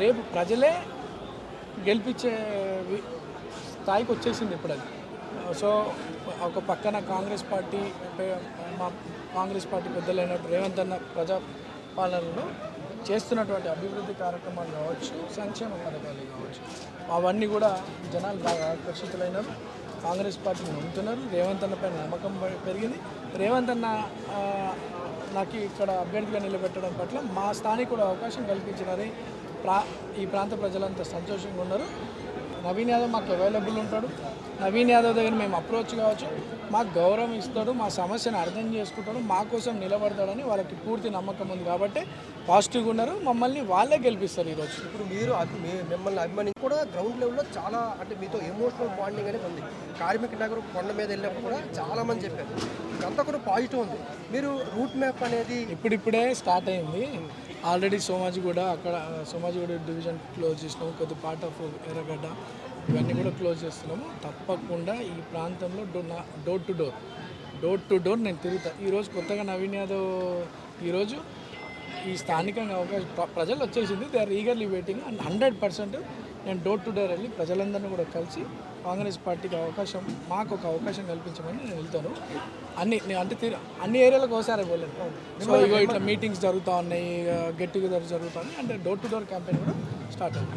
రేపు ప్రజలే గెలిపించే స్థాయికి వచ్చేసింది ఇప్పుడు అది. సో ఒక పక్కన కాంగ్రెస్ పార్టీ మా కాంగ్రెస్ పార్టీ పెద్దలైన రేవంత్ అన్న ప్రజా పాలనలో చేస్తున్నటువంటి అభివృద్ధి కార్యక్రమాలు కావచ్చు సంక్షేమ పథకాలు కావచ్చు అవన్నీ కూడా జనాలు బాగా ఆకర్షితులైనారు. కాంగ్రెస్ పార్టీని నమ్ముతున్నారు. రేవంత్ అన్న పైన నమ్మకం పెరిగింది. రేవంత్ అన్న నాకు ఇక్కడ అభ్యర్థిగా నిలబెట్టడం పట్ల మా స్థానికుడు అవకాశం కల్పించినది ప్రా ఈ ప్రాంత ప్రజలంతా సంతోషంగా ఉన్నారు. నవీన్ యాదవ్ మాకు అవైలబుల్ ఉంటాడు. నవీన్ యాదవ్ దగ్గర మేము అప్రోచ్ కావచ్చు. మాకు గౌరవం ఇస్తాడు మా సమస్యను అర్థం చేసుకుంటాడు మా కోసం నిలబడతాడని వాళ్ళకి పూర్తి నమ్మకం ఉంది కాబట్టి పాజిటివ్గా ఉన్నారు. మమ్మల్ని వాళ్ళే గెలిపిస్తారు ఈరోజు. ఇప్పుడు మీరు మిమ్మల్ని అభిమానించి కూడా గ్రౌండ్ లెవెల్లో చాలా అంటే మీతో ఎమోషనల్ బాండింగ్ అనేది ఉంది. కార్మిక నగరం కొండ మీద వెళ్ళినప్పుడు కూడా చాలా మంది చెప్పారు. ఇదంతా కూడా పాజిటివ్ ఉంది. మీరు రూట్ మ్యాప్ అనేది ఇప్పుడిప్పుడే స్టార్ట్ అయింది. ఆల్రెడీ సోమాజిగూడ అక్కడ సోమాజిగూడ డివిజన్ క్లోజ్ చేసినాము కొద్ది పార్ట్ ఆఫ్ ఎర్రగడ్డ. ఇవన్నీ కూడా క్లోజ్ చేస్తున్నాము. తప్పకుండా ఈ ప్రాంతంలో డో నా door to door door to door నేను తిరుగుతా. ఈరోజు కొత్తగా నవీన్ యాదవ్ ఈరోజు ఈ స్థానికంగా అవకాశం ప్ర- ప్రజలు వచ్చేసింది. They are eagerly waiting and hundred percent నేను డోర్ టు డోర్ వెళ్ళి ప్రజలందరినీ కూడా కలిసి కాంగ్రెస్ పార్టీకి అవకాశం మాకు ఒక అవకాశం కల్పించమని నేను వెళ్తాను. అన్ని నేను అంటే తిరు- అన్ని ఏరియాలకు ఒకసారి పోలేను సో ఇగో ఇట్లా మీటింగ్స్ జరుగుతూ ఉన్నాయి గెట్ టుగెదర్ జరుగుతుంది అంటే డోర్ టు డోర్ క్యాంపెయిన్ కూడా స్టార్ట్ అవుతుంది.